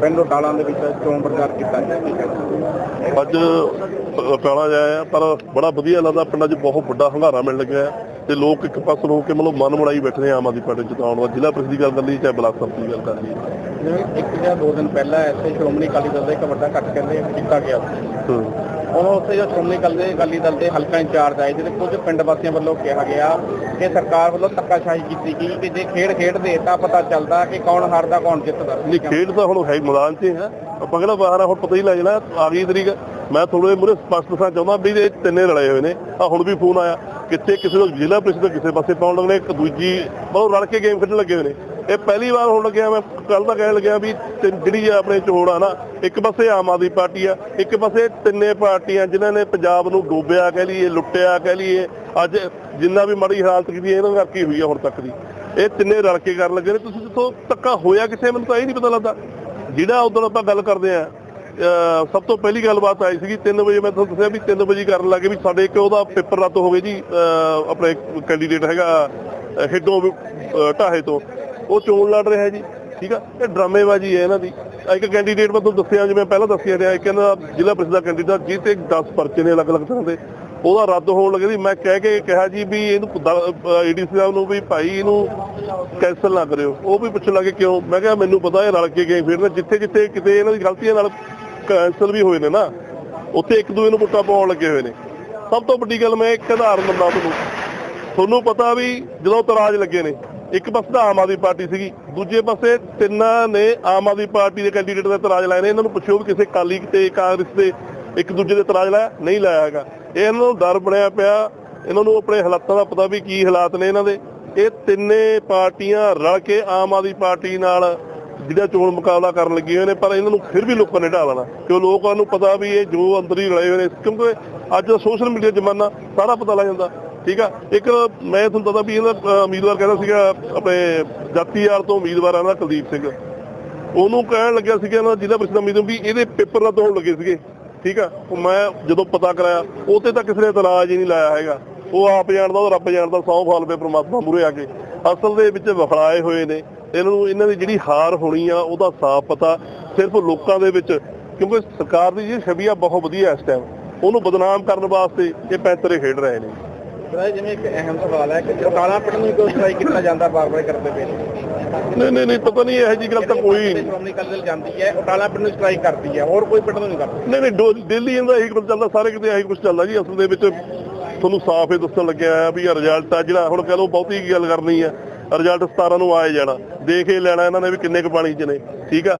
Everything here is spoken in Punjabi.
ਪਿੰਡ ਉਟਾਲਾਂ ਦੇ ਵਿੱਚ ਚੋਣ ਪ੍ਰਚਾਰ ਕੀਤਾ ਗਿਆ ਅੱਜ ਟਾਲਾ ਜਾਇਆ ਪਰ ਬੜਾ ਵਧੀਆ ਲੱਗਦਾ, ਪਿੰਡਾਂ 'ਚ ਬਹੁਤ ਵੱਡਾ ਹੰਗਾਰਾ ਮਿਲਣ ਲੱਗਿਆ ਤੇ ਲੋਕ ਇੱਕ ਪਾਸੇ ਹੋ ਕੇ ਮਤਲਬ ਮਨ ਮੜਾਈ ਬੈਠੇ ਨੇ ਆਮ ਆਦਮੀ ਪਾਰਟੀ ਜਿਤਾਉਣ ਦਾ ਜ਼ਿਲ੍ਹਾ ਪ੍ਰੀਸ਼ਦ ਦੀ ਗੱਲ ਕਰ ਲਈ ਚਾਹੇ ਬਲਾਕ ਸੰਮਤੀ ਦੀ ਗੱਲ ਕਰ ਲਈ ਇੱਕ ਜਾਂ ਦੋ ਦਿਨ ਪਹਿਲਾਂ ਇੱਥੇ ਸ਼੍ਰੋਮਣੀ ਅਕਾਲੀ ਦਲ ਦਾ ਇੱਕ ਵੱਡਾ ਇਕੱਠ ਕਹਿੰਦੇ ਕੀਤਾ ਗਿਆ। ਹੁਣ ਉੱਥੇ ਜੋ ਸ਼੍ਰੋਮਣੀ ਅਕਾਲੀ ਅਕਾਲੀ ਦਲ ਦੇ ਹਲਕਾ ਇੰਚਾਰਜ ਆਏ ਜਿਹਦੇ ਕੁਝ ਪਿੰਡ ਵਾਸੀਆਂ ਵੱਲੋਂ ਕਿਹਾ ਗਿਆ ਕਿ ਸਰਕਾਰ ਵੱਲੋਂ ਧੱਕਾਸ਼ਾਹੀ ਕੀਤੀ ਗਈ ਕਿ ਜੇ ਖੇਡ ਖੇਡਦੇ ਤਾਂ ਪਤਾ ਚੱਲਦਾ ਕਿ ਕੌਣ ਹਾਰਦਾ ਕੌਣ ਜਿੱਤਦਾ। ਨਹੀਂ ਖੇਡ ਤਾਂ ਹੁਣ ਹੈ ਮੈਦਾਨ 'ਚ ਹੀ ਆਪਾਂ ਕਿਹੜਾ ਬਾਹਰ ਹੁਣ ਪਤਾ ਹੀ ਲੱਗ ਜਾਣਾ ਆ ਗਈ ਤਰੀਕ। ਮੈਂ ਥੋੜੇ ਮੂਰੇ ਸਪਸ਼ਟ ਦੱਸਣਾ ਚਾਹੁੰਦਾ ਵੀ ਇਹ ਤਿੰਨੇ ਰਲੇ ਹੋਏ ਨੇ। ਆ ਹੁਣ ਵੀ ਫੋਨ ਆਇਆ। ਕਿੱਥੇ ਕਿਸੇ ਨੂੰ ਜ਼ਿਲ੍ਹਾ ਪ੍ਰੀਸ਼ਦ ਕਿਸੇ ਪਾਸੇ ਪਾਉਣ ਲੱਗਣੇ, ਇੱਕ ਦੂਜੀ, ਮਤਲਬ ਰਲ ਕੇ ਗੇਮ ਖੇਡਣ ਲੱਗੇ ਹੋਏ ਨੇ। ਇਹ ਪਹਿਲੀ ਵਾਰ ਹੋਣ ਲੱਗਿਆ, ਮੈਂ ਕੱਲ ਦਾ ਕਹਿਣ ਲੱਗਿਆ ਵੀ ਤਿੰਨ- ਜਿਹੜੀ ਆਪਣੇ ਚੋਣ ਆ ਨਾ, ਇੱਕ ਪਾਸੇ ਆਮ ਆਦਮੀ ਪਾਰਟੀ ਆ, ਇੱਕ ਪਾਸੇ ਤਿੰਨੇ ਪਾਰਟੀਆਂ ਜਿਨ੍ਹਾਂ ਨੇ ਪੰਜਾਬ ਨੂੰ ਡੋਬਿਆ ਕਹਿ ਲਈਏ, ਲੁੱਟਿਆ ਕਹਿ ਲਈਏ, ਅੱਜ ਜਿੰਨਾ ਵੀ ਮਾੜੀ ਹਾਲਤ ਕੀਤੀ, ਇਹਨਾਂ ਕਰਕੇ ਹੀ ਹੋਈ ਆ ਹੁਣ ਤੱਕ ਦੀ। ਇਹ ਤਿੰਨੇ ਰਲ ਕੇ ਕਰਨ ਲੱਗੇ ਨੇ। ਤੁਸੀਂ ਜਿੱਥੋਂ ਧੱਕਾ ਹੋਇਆ ਕਿਸੇ ਮੈਨੂੰ ਤਾਂ ਇਹ ਨਹੀਂ ਪਤਾ ਲੱਗਦਾ। ਜਿਹੜਾ ਉਦੋਂ ਆਪਾਂ ਗੱਲ ਕਰਦੇ ਆ ਸਭ ਤੋਂ ਪਹਿਲੀ ਗੱਲਬਾਤ ਆਈ ਸੀਗੀ 3 ਵਜੇ ਮੈਂ ਤੁਹਾਨੂੰ ਦੱਸਿਆ ਵੀ 3 ਵਜੇ ਕਰਨ ਲੱਗੇ ਵੀ ਸਾਡੇ ਇੱਕ ਉਹਦਾ ਪੇਪਰ ਰੱਦ ਹੋ ਗਏ ਜੀ ਆਪਣੇ ਕੈਂਡੀਡੇਟ ਹੈਗਾ, ਅਹ ਢਾਹੇ ਤੋਂ। ਉਹ ਚੋਣ ਲੜ ਰਿਹਾ ਜੀ, ਠੀਕ ਆ? ਇਹ ਡਰਾਮੇਬਾਜ਼ੀ ਹੈ ਇਹਨਾਂ ਦੀ। ਇੱਕ ਕੈਂਡੀਡੇਟ ਮੈਂ ਤੁਹਾਨੂੰ ਦੱਸਿਆ, ਜਿਵੇਂ ਪਹਿਲਾਂ ਦੱਸਿਆ ਰਿਹਾ, ਇੱਕ ਇਹਨਾਂ ਦਾ ਜ਼ਿਲ੍ਹਾ ਪ੍ਰੀਸ਼ਦ ਦਾ ਕੈਂਡੀਡੇਟ ਜਿਹ ਤੇ 10 ਪਰਚੇ ਨੇ ਅਲੱਗ-ਅਲੱਗ ਤਰ੍ਹਾਂ ਦੇ। ਉਹਦਾ ਰੱਦ ਹੋਣ ਲੱਗੇ ਸੀ ਮੈਂ ਕਹਿ ਕੇ ਕਿਹਾ ਜੀ ਵੀ ਇਹਨੂੰ ਏਡੀਸੀ ਸਾਹਿਬ ਨੂੰ ਵੀ ਭਾਈ ਇਹਨੂੰ ਕੈਨਸਲ ਨਾ ਕਰਿਓ। ਉਹ ਵੀ ਪੁੱਛਣ ਲੱਗੇ ਕਿਉਂ? ਮੈਂ ਕਿਹਾ ਮੈਨੂੰ ਪਤਾ ਇਹ ਰਲ ਕੇ ਗਏ ਫਿਰ ਜਿੱਥੇ ਜਿੱਥੇ ਕਿਤੇ ਇਹਨਾਂ ਦੀ ਗਲਤੀਆਂ ਨਾਲ ਕੈਂਸਲ ਵੀ ਹੋਏ ਨੇ ਨਾ, ਉੱਥੇ ਇੱਕ ਦੂਜੇ ਨੂੰ ਵੋਟਾਂ ਪਾਉਣ ਲੱਗੇ ਹੋਏ ਨੇ। ਸਭ ਤੋਂ ਵੱਡੀ ਗੱਲ ਮੈਂ ਇੱਕ ਉਦਾਹਰਨ ਦਿੰਦਾ ਤੁਹਾਨੂੰ। ਤੁਹਾਨੂੰ ਪਤਾ ਵੀ ਜਦੋਂ ਤਰਾਜ ਲੱਗੇ ਨੇ, ਇੱਕ ਪਾਸੇ ਤਾਂ ਆਮ ਆਦਮੀ ਪਾਰਟੀ ਸੀਗੀ, ਦੂਜੇ ਪਾਸੇ ਤਿੰਨਾਂ ਨੇ ਆਮ ਆਦਮੀ ਪਾਰਟੀ ਦੇ ਕੈਂਡੀਡੇਟ ਦੇ ਤਰਾਜ ਲਾਏ ਨੇ, ਇਹਨਾਂ ਨੂੰ ਪੁੱਛਿਓ ਵੀ ਕਿਸੇ ਕਾਲੀ ਤੇ ਕਾਂਗਰਸ ਦੇ ਇੱਕ ਦੂਜੇ ਦੇ ਤਰਾਜ ਲਾਇਆ, ਨਹੀਂ ਲਾਇਆ ਹੈਗਾ। ਇਹ ਇਹਨਾਂ ਨੂੰ ਡਰ ਬਣਿਆ ਪਿਆ, ਇਹਨਾਂ ਨੂੰ ਆਪਣੇ ਹਾਲਾਤਾਂ ਦਾ ਪਤਾ ਵੀ ਕੀ ਹਾਲਾਤ ਨੇ ਇਹਨਾਂ ਦੇ। ਇਹ ਤਿੰਨੇ ਪਾਰਟੀਆਂ ਰਲ ਕੇ ਆਮ ਆਦਮੀ ਪਾਰਟੀ ਨਾਲ ਜਿਹੜਾ ਚੋਣ ਮੁਕਾਬਲਾ ਕਰਨ ਲੱਗੇ ਹੋਏ ਨੇ, ਪਰ ਇਹਨਾਂ ਨੂੰ ਫਿਰ ਵੀ ਲੋਕਾਂ ਨੇ ਢਾ ਲੈਣਾ। ਕਿਉਂ ਲੋਕਾਂ ਨੂੰ ਪਤਾ ਵੀ ਇਹ ਜੋ ਅੰਦਰ ਹੀ ਰਲੇ ਹੋਏ ਨੇ, ਕਿਉਂਕਿ ਅੱਜ ਦਾ ਸੋਸ਼ਲ ਮੀਡੀਆ ਜ਼ਮਾਨਾ ਸਾਰਾ ਪਤਾ ਲੱਗ ਜਾਂਦਾ, ਠੀਕ ਆ? ਇੱਕ ਮੈਂ ਤੁਹਾਨੂੰ ਪਤਾ ਵੀ ਇਹਦਾ ਉਮੀਦਵਾਰ ਕਹਿੰਦਾ ਸੀਗਾ, ਆਪਣੇ ਜਾਤੀ ਯਾਰ ਤੋਂ ਉਮੀਦਵਾਰ ਆ ਨਾ ਕੁਲਦੀਪ ਸਿੰਘ। ਉਹਨੂੰ ਕਹਿਣ ਲੱਗਿਆ ਸੀਗਾ ਇਹਨਾਂ ਦਾ ਜ਼ਿਲ੍ਹਾ ਪ੍ਰੀਸ਼ਦ ਦਾ ਉਮੀਦਵਾਰ ਵੀ ਇਹਦੇ ਪੇਪਰ ਰੱਦ ਹੋਣ ਲੱਗੇ ਸੀਗੇ, ਠੀਕ ਆ? ਉਹ ਮੈਂ ਜਦੋਂ ਪਤਾ ਕਰਾਇਆ ਉਹ ਤੇ ਤਾਂ ਕਿਸੇ ਨੇ ਇਤਰਾਜ਼ ਹੀ ਨਹੀਂ ਲਾਇਆ ਹੈਗਾ। ਉਹ ਆਪ ਜਾਣਦਾ, ਉਹ ਰੱਬ ਜਾਣਦਾ, ਸੌ ਫਾਲ ਪੇ ਪ੍ਰਮਾਤਮਾ ਮੂਰੇ ਆ ਕੇ। ਅਸਲ ਦੇ ਵਿੱਚ ਵਖੜਾਏ ਹੋਏ ਨੇ। ਇਹਨਾਂ ਨੂੰ ਇਹਨਾਂ ਦੀ ਜਿਹੜੀ ਹਾਰ ਹੋਣੀ ਆ ਉਹਦਾ ਸਾਫ਼ ਪਤਾ ਸਿਰਫ ਲੋਕਾਂ ਦੇ ਵਿੱਚ ਕਿਉਂਕਿ ਸਰਕਾਰ ਦੀ ਜਿਹੜੀ ਛਵੀ ਆ ਬਹੁਤ ਵਧੀਆ ਇਸ ਟਾਈਮ ਉਹਨੂੰ ਬਦਨਾਮ ਕਰਨ ਵਾਸਤੇ ਇਹ ਪੈਂਤਰੇ ਖੇਡ ਰਹੇ ਨੇ। ਸਰ ਜਿਵੇਂ ਇੱਕ ਅਹਿਮ ਸਵਾਲ ਹੈ ਕਿ ਉਟਾਲਾ ਪਿੰਡ ਨੂੰ ਕਿਉਂ ਟਰਾਈ ਕੀਤਾ ਜਾਂਦਾ ਬਾਰ-ਬਾਰ ਕਰਦੇ ਪਏ ਨੇ? ਨਹੀਂ ਨਹੀਂ ਨਹੀਂ ਪਤਾ ਨਹੀਂ ਇਹੋ ਜੀ ਗੱਲ ਤਾਂ ਕੋਈ ਨਹੀਂ ਸ਼੍ਰੋਮਣੀ ਅਕਾਲੀ ਜਾਂਦੀ ਹੈ ਉਟਾਲਾ ਪਿੰਡ ਨੂੰ ਟਰਾਈ ਕਰਦੀ ਹੈ ਹੋਰ ਕੋਈ ਪਿੰਡ ਨੂੰ ਨਹੀਂ ਕਰਦਾ। ਨਹੀਂ ਨਹੀਂ ਦਿੱਲੀ ਇਹਦਾ ਇਹੀ ਕੁਝ ਚੱਲਦਾ ਸਾਰੇ ਕਿਤੇ ਇਹੀ ਕੁਝ ਚੱਲਦਾ ਜੀ ਅਸਲ ਦੇ ਵਿੱਚ ਤੁਹਾਨੂੰ ਸਾਫ਼ ਹੀ ਦੱਸਣ ਲੱਗਿਆ ਆ ਵੀ ਇਹ ਰਿਜ਼ਲਟ ਆ ਜਿਹੜਾ ਹੁਣ ਕਹ ਲਓ ਬਹੁਤੀ ਗੱਲ ਕਰਨੀ ਆ ਰਿਜ਼ਲਟ 17 ਨੂੰ ਆਏ ਜਾਣਾ। ਦੇਖ ਹੀ ਲੈਣਾ ਇਹਨਾਂ ਨੇ ਵੀ ਕਿੰਨੇ ਕੁ ਪਾਣੀ 'ਚ ਨੇ। ਠੀਕ ਆ?